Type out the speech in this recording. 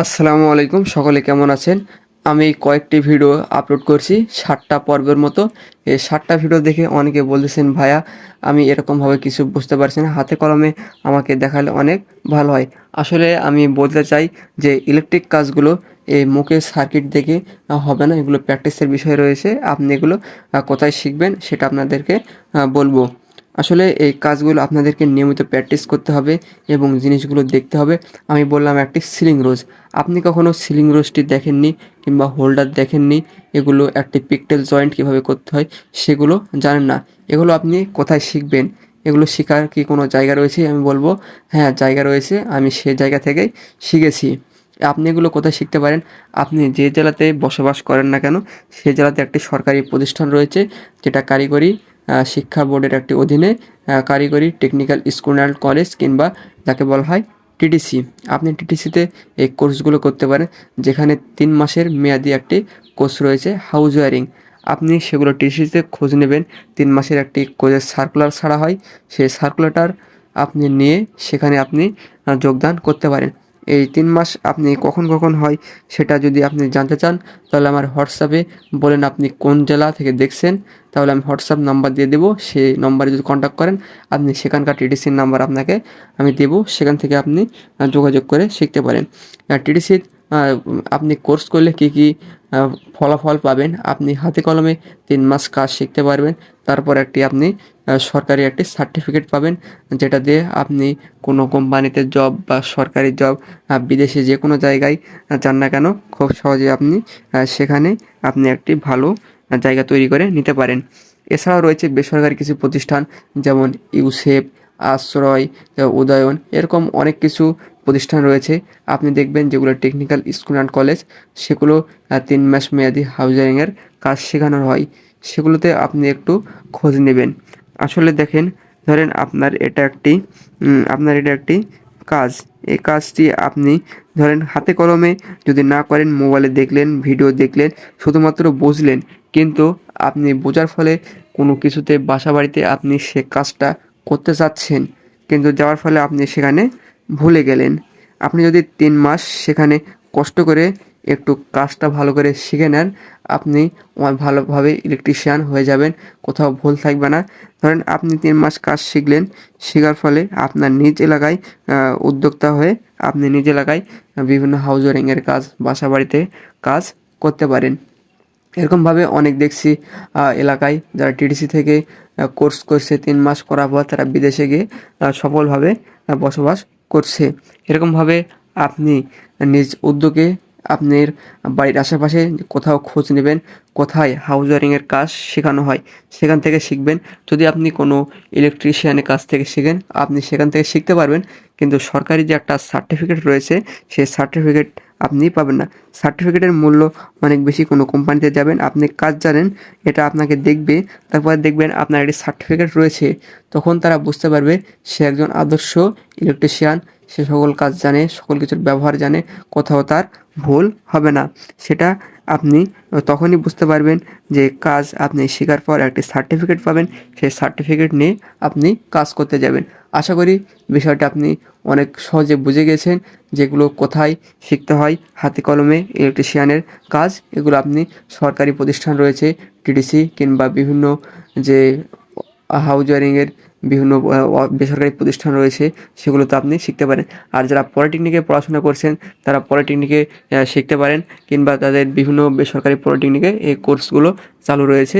আসসালামু আলাইকুম, সকলে কেমন আছেন? আমি কয়েকটি ভিডিও আপলোড করছি ষাটটা পর্বের মতো। এই ষাটটা ভিডিও দেখে অনেকে বলতেছেন, ভাইয়া, আমি এরকমভাবে কিছু বুঝতে পারছি না। হাতে কলমে আমাকে দেখালে অনেক ভালো হয়। আসলে আমি বলতে চাই যে, ইলেকট্রিক কাজগুলো এই মুখে সার্কিট দেখে হবে না। এগুলো প্র্যাকটিসের বিষয় রয়েছে। আপনি এগুলো কোথায় শিখবেন সেটা আপনাদেরকে বলব। আসলে এই কাজগুলো আপনাদেরকে নিয়মিত প্র্যাকটিস করতে হবে এবং জিনিসগুলো দেখতে হবে। আমি বললাম একটি সিলিং রোজ। আপনি কখনো সিলিং রোজটি দেখেননি কিংবা হোল্ডার দেখেননি? এগুলো একটি পিকটেল জয়েন্ট কীভাবে করতে হয় সেগুলো জানেন না। এগুলো আপনি কোথায় শিখবেন? এগুলো শেখার কি কোনো জায়গা রয়েছে আমি বলব? হ্যাঁ জায়গা রয়েছে। আমি সে জায়গা থেকেই শিখেছি। আপনি এগুলো কোথায় শিখতে পারেন? আপনি যে জেলাতে বসবাস করেন না কেন, সে জেলাতে একটি সরকারি প্রতিষ্ঠান রয়েছে যেটা কারিগরি শিক্ষা বোর্ডের একটি অধীনে কারিগরি টেকনিক্যাল স্কুল কলেজ কিংবা যাকে বলা হয় টিটিসি আপনি টিটিসিতে এই কোর্সগুলো করতে পারেন, যেখানে তিন মাসের মেয়াদি একটি কোর্স রয়েছে হাউস ওয়ারিং আপনি সেগুলো টিটিসিতে খোঁজ নেবেন, তিন মাসের একটি কোর্সের সার্কুলার ছাড়া হয়, সেই সার্কুলারটার আপনি নিয়ে সেখানে আপনি যোগদান করতে পারেন। এই তিন মাস আপনি কখন কখন হয় সেটা যদি আপনি জানতে চান, তাহলে আমার হোয়াটসঅ্যাপে বলেন আপনি কোন জেলা থেকে দেখছেন, তাহলে আমি হোয়াটসঅ্যাপ নাম্বার দিয়ে দেবো। সেই নম্বরে যদি কন্ট্যাক্ট করেন, আপনি সেখানকার টিডিসির নাম্বার আপনাকে আমি দেবো। সেখান থেকে আপনি যোগাযোগ করে শিখতে পারেন। টিডিসির আপনি কোর্স করলে কী কী ফলাফল পাবেন, আপনি হাতে কলমে তিন মাস কাজ শিখতে পারবেন। তারপর একটি আপনি সরকারি একটি সার্টিফিকেট পাবেন, যেটা দিয়ে আপনি কোনো কোম্পানিতে জব বা সরকারি জব বিদেশে যে কোনো জায়গায় যান না কেন, খুব সহজে আপনি সেখানে আপনি একটি ভালো জায়গা তৈরি করে নিতে পারেন। এছাড়াও রয়েছে বেসরকারি কিছু প্রতিষ্ঠান, যেমন ইউসেফ, আশ্রয়, উদয়ন, এরকম অনেক কিছু প্রতিষ্ঠান রয়েছে। আপনি দেখবেন যেগুলো টেকনিক্যাল স্কুল অ্যান্ড কলেজ সেগুলো তিন মাস মেয়াদি হাউজিংয়ের কাজ শেখানো হয়। সেগুলোতে আপনি একটু খোঁজ নেবেন। আসলে দেখেন, ধরেন আপনার এটা একটি আপনার এটা একটি কাজ। এই কাজটি আপনি ধরেন হাতে কলমে যদি না করেন, মোবাইলে দেখলেন, ভিডিও দেখলেন, শুধুমাত্র বুঝলেন, কিন্তু আপনি বোঝার ফলে কোনো কিছুতে বাসা বাড়িতে আপনি সে কাজটা করতে চাচ্ছেন, কিন্তু যাওয়ার ফলে আপনি সেখানে ভুলে গেলেন। আপনি যদি তিন মাস সেখানে কষ্ট করে একটু কাজটা ভালো করে শিখে নেন। আপনি ভালোভাবে ইলেকট্রিশিয়ান হয়ে যাবেন, কোথাও ভুল থাকবে না। ধরেন আপনি তিন মাস কাজ শিখলেন, শেখার ফলে আপনার নিজ এলাকায় উদ্যোক্তা হয়ে আপনি নিজ এলাকায় বিভিন্ন হাউস ওয়ারিংয়ের কাজ বাসা বাড়িতে কাজ করতে পারেন। এরকমভাবে অনেক দেখছি এলাকায় যারা টিডিসি থেকে কোর্স করছে, তিন মাস করার পর তারা বিদেশে গিয়ে সফলভাবে বসবাস করছে। এরকমভাবে আপনি নিজ উদ্যোগে আপনার বাড়ির আশেপাশে কোথাও খোঁজ নেবেন, কোথায় হাউস ওয়ারিংয়ের কাজ শেখানো হয়, সেখান থেকে শিখবেন। যদি আপনি কোনো ইলেকট্রিশিয়ানের কাছ থেকে শিখেন, আপনি সেখান থেকে শিখতে পারবেন। কিন্তু সরকারি যে একটা সার্টিফিকেট রয়েছে, সেই সার্টিফিকেট আপনি পাবেন না। সার্টিফিকেটের মূল্য অনেক বেশি, কোনো কোম্পানিতে যাবেন, আপনি কাজ জানেন, এটা আপনাকে দেখবে। তারপরে দেখবেন আপনার একটি সার্টিফিকেট রয়েছে, তখন তারা বুঝতে পারবে সে একজন আদর্শ ইলেকট্রিশিয়ান সে সকল কাজ জানে, সকল কিছুর ব্যবহার জানে, কোথাও তার ভুল হবে না। সেটা আপনি তখনই বুঝতে পারবেন যে কাজ আপনি শেখার পর একটি সার্টিফিকেট পাবেন। সেই সার্টিফিকেট নিয়ে আপনি কাজ করতে যাবেন। আশা করি বিষয়টা আপনি অনেক সহজে বুঝে গেছেন যেগুলো কোথায় শিখতে হয়। হাতে কলমে ইলেকট্রিশিয়ানের কাজ, এগুলো আপনি সরকারি প্রতিষ্ঠান রয়েছে টিডিসি কিংবা বিভিন্ন যে হাউজ ওয়ারিংয়ের বিভিন্ন বেসরকারি প্রতিষ্ঠান রয়েছে সেগুলোতে আপনি শিখতে পারেন। আর যারা পলিটেকনিকে পড়াশোনা করছেন, তারা পলিটেকনিকে শিখতে পারেন, কিংবা তাদের বিভিন্ন বেসরকারি পলিটেকনিকে এই কোর্সগুলো চালু রয়েছে।